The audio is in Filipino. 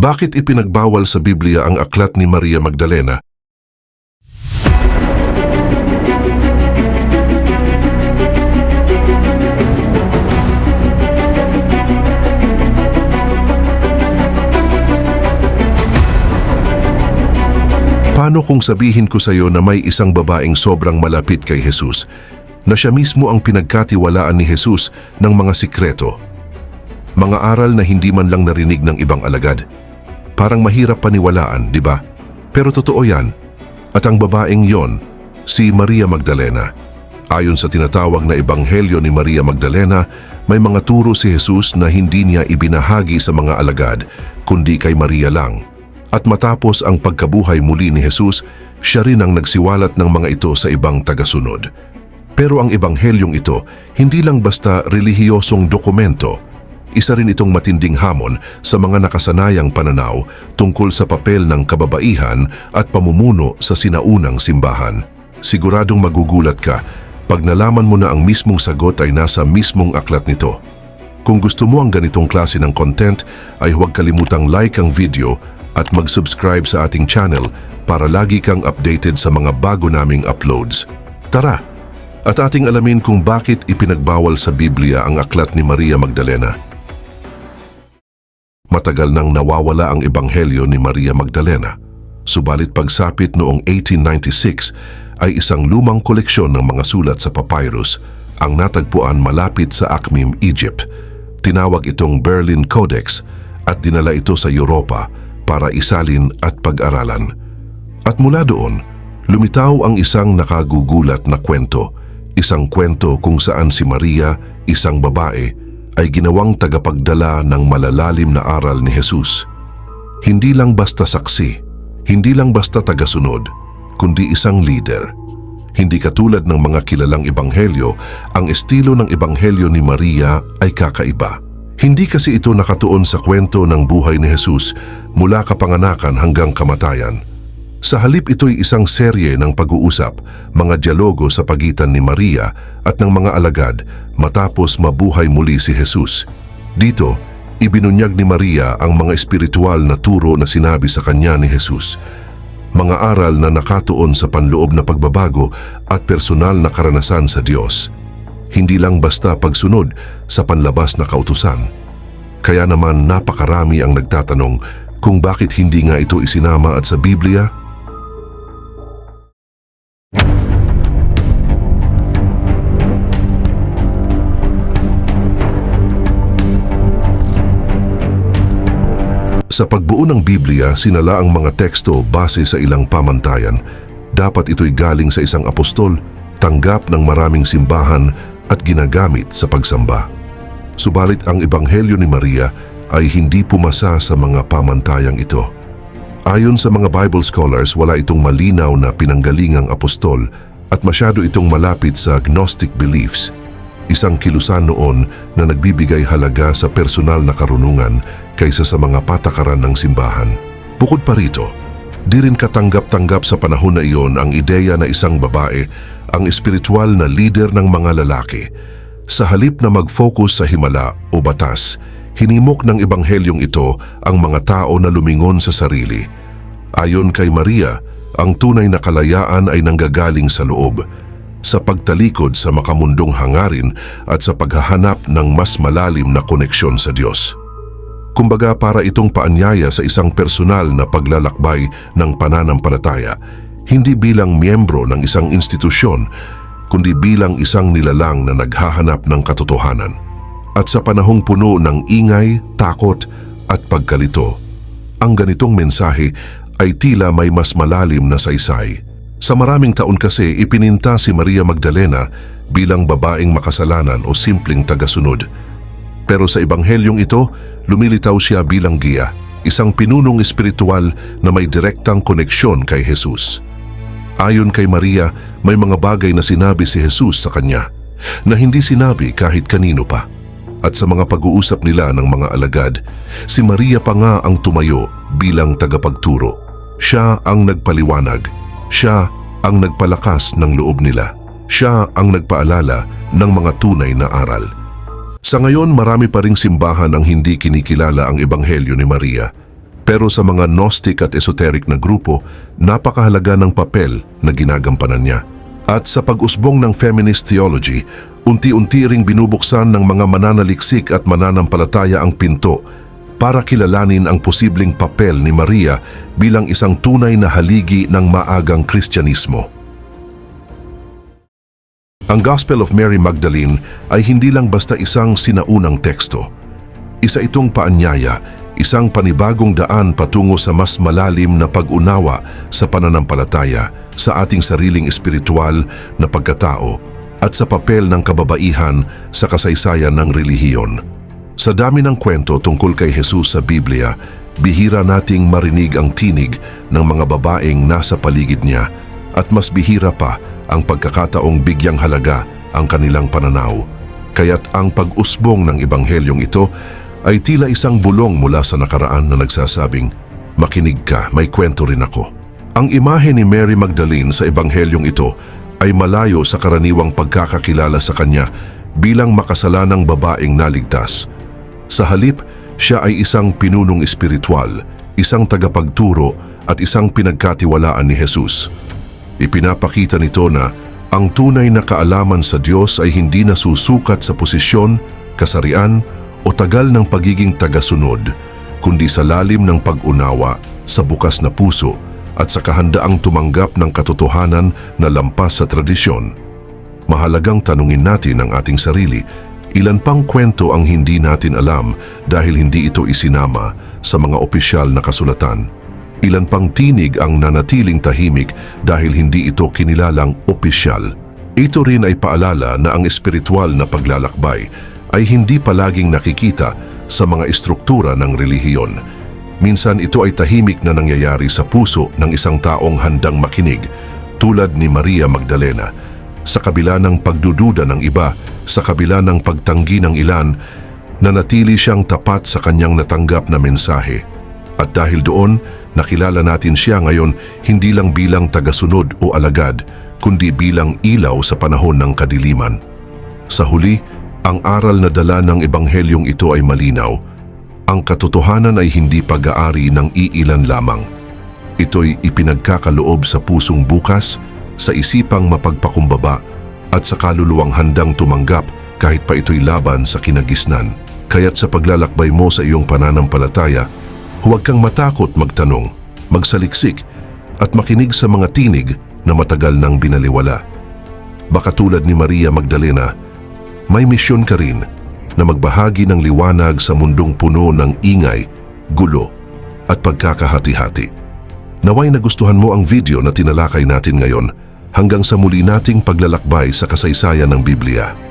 Bakit ipinagbawal sa Biblia ang aklat ni Maria Magdalena? Paano kung sabihin ko sa iyo na may isang babaeng sobrang malapit kay Jesus, na siya mismo ang pinagkatiwalaan ni Jesus ng mga sikreto? Mga aral na hindi man lang narinig ng ibang alagad. Parang mahirap paniwalaan, di ba? Pero totoo yan. At ang babaeng yon, si Maria Magdalena. Ayon sa tinatawag na Ebanghelyo ni Maria Magdalena, may mga turo si Jesus na hindi niya ibinahagi sa mga alagad, kundi kay Maria lang. At matapos ang pagkabuhay muli ni Jesus, siya rin ang nagsiwalat ng mga ito sa ibang tagasunod. Pero ang ebanghelyong ito, hindi lang basta relihiyosong dokumento. Isa rin itong matinding hamon sa mga nakasanayang pananaw tungkol sa papel ng kababaihan at pamumuno sa sinaunang simbahan. Siguradong magugulat ka pag nalaman mo na ang mismong sagot ay nasa mismong aklat nito. Kung gusto mo ang ganitong klase ng content, ay huwag kalimutang like ang video at mag-subscribe sa ating channel para lagi kang updated sa mga bago naming uploads. Tara! At ating alamin kung bakit ipinagbawal sa Biblia ang aklat ni Maria Magdalena. Matagal nang nawawala ang ebanghelyo ni Maria Magdalena. Subalit pagsapit noong 1896 ay isang lumang koleksyon ng mga sulat sa papyrus ang natagpuan malapit sa Akhmim, Egypt. Tinawag itong Berlin Codex at dinala ito sa Europa para isalin at pag-aralan. At mula doon, lumitaw ang isang nakagugulat na kwento. Isang kwento kung saan si Maria, isang babae, ay ginawang tagapagdala ng malalalim na aral ni Jesus. Hindi lang basta saksi, hindi lang basta tagasunod, kundi isang leader. Hindi katulad ng mga kilalang ebanghelyo, ang estilo ng ebanghelyo ni Maria ay kakaiba. Hindi kasi ito nakatuon sa kwento ng buhay ni Jesus mula kapanganakan hanggang kamatayan. Sa halip ito'y isang serye ng pag-uusap, mga dialogo sa pagitan ni Maria at ng mga alagad matapos mabuhay muli si Jesus. Dito, ibinunyag ni Maria ang mga espiritual na turo na sinabi sa kanya ni Jesus. Mga aral na nakatuon sa panloob na pagbabago at personal na karanasan sa Diyos. Hindi lang basta pagsunod sa panlabas na kautusan. Kaya naman napakarami ang nagtatanong kung bakit hindi nga ito isinama at sa Biblia Sa pagbuo ng Biblia, sinala ang mga teksto base sa ilang pamantayan. Dapat ito'y galing sa isang apostol, tanggap ng maraming simbahan at ginagamit sa pagsamba. Subalit ang Ebanghelyo ni Maria ay hindi pumasa sa mga pamantayang ito. Ayon sa mga Bible scholars, wala itong malinaw na pinanggalingang apostol at masyado itong malapit sa Gnostic beliefs, isang kilusan noon na nagbibigay halaga sa personal na karunungan kaysa sa mga patakaran ng simbahan. Bukod pa rito, di rin katanggap-tanggap sa panahon na iyon ang ideya na isang babae ang espiritual na leader ng mga lalaki. Sa halip na mag-focus sa himala o batas, hinimok ng ebanghelyong ito ang mga tao na lumingon sa sarili. Ayon kay Maria, ang tunay na kalayaan ay nanggagaling sa loob, sa pagtalikod sa makamundong hangarin at sa paghahanap ng mas malalim na koneksyon sa Diyos. Kumbaga para itong paanyaya sa isang personal na paglalakbay ng pananampalataya, hindi bilang miyembro ng isang institusyon, kundi bilang isang nilalang na naghahanap ng katotohanan. At sa panahong puno ng ingay, takot at pagkalito, ang ganitong mensahe ay tila may mas malalim na saysay. Sa maraming taon kasi ipininta si Maria Magdalena bilang babaeng makasalanan o simpleng tagasunod. Pero sa ebanghelyong ito, lumilitaw siya bilang giya, isang pinunong espiritual na may direktang koneksyon kay Jesus. Ayon kay Maria, may mga bagay na sinabi si Jesus sa kanya na hindi sinabi kahit kanino pa. At sa mga pag-uusap nila ng mga alagad, si Maria pa nga ang tumayo bilang tagapagturo. Siya ang nagpaliwanag. Siya ang nagpalakas ng loob nila. Siya ang nagpaalala ng mga tunay na aral. Sa ngayon, marami pa ring simbahan ang hindi kinikilala ang Ebanghelyo ni Maria. Pero sa mga Gnostic at esoteric na grupo, napakahalaga ng papel na ginagampanan niya. At sa pag-usbong ng feminist theology, unti-unti ring binubuksan ng mga mananaliksik at mananampalataya ang pinto para kilalanin ang posibleng papel ni Maria bilang isang tunay na haligi ng maagang Kristyanismo. Ang Gospel of Mary Magdalene ay hindi lang basta isang sinaunang teksto. Isa itong paanyaya, isang panibagong daan patungo sa mas malalim na pag-unawa sa pananampalataya, sa ating sariling espiritual na pagkatao at sa papel ng kababaihan sa kasaysayan ng relihiyon. Sa dami ng kwento tungkol kay Jesus sa Biblia, bihira nating marinig ang tinig ng mga babaeng nasa paligid niya at mas bihira pa ang pagkakataong bigyang halaga ang kanilang pananaw. Kaya't ang pag-usbong ng ebanghelyong ito ay tila isang bulong mula sa nakaraan na nagsasabing, Makinig ka, may kwento rin ako. Ang imahe ni Mary Magdalene sa ebanghelyong ito ay malayo sa karaniwang pagkakakilala sa kanya bilang makasalanang babaeng naligtas. Sa halip, siya ay isang pinunong espiritual, isang tagapagturo at isang pinagkatiwalaan ni Jesus. Ipinapakita nito na ang tunay na kaalaman sa Diyos ay hindi nasusukat sa posisyon, kasarian o tagal ng pagiging tagasunod, kundi sa lalim ng pag-unawa, sa bukas na puso at sa kahandaang tumanggap ng katotohanan na lampas sa tradisyon. Mahalagang tanungin natin ang ating sarili, ilan pang kwento ang hindi natin alam dahil hindi ito isinama sa mga opisyal na kasulatan. Ilan pang tinig ang nanatiling tahimik dahil hindi ito kinilalang opisyal. Ito rin ay paalala na ang espiritual na paglalakbay ay hindi palaging nakikita sa mga istruktura ng relihiyon. Minsan ito ay tahimik na nangyayari sa puso ng isang taong handang makinig tulad ni Maria Magdalena. Sa kabila ng pagdududa ng iba, sa kabila ng pagtanggi ng ilan, nanatili siyang tapat sa kanyang natanggap na mensahe. At dahil doon, nakilala natin siya ngayon hindi lang bilang tagasunod o alagad, kundi bilang ilaw sa panahon ng kadiliman. Sa huli, ang aral na dala ng ebanghelyong ito ay malinaw. Ang katotohanan ay hindi pag-aari ng iilan lamang. Ito'y ipinagkakaloob sa pusong bukas, sa isipang mapagpakumbaba at sa kaluluwang handang tumanggap kahit pa ito'y laban sa kinagisnan. Kaya't sa paglalakbay mo sa iyong pananampalataya, huwag kang matakot magtanong, magsaliksik at makinig sa mga tinig na matagal nang binaliwala. Baka tulad ni Maria Magdalena, may misyon ka rin na magbahagi ng liwanag sa mundong puno ng ingay, gulo at pagkakahati-hati. Naway nagustuhan mo ang video na tinalakay natin ngayon hanggang sa muli nating paglalakbay sa kasaysayan ng Biblia.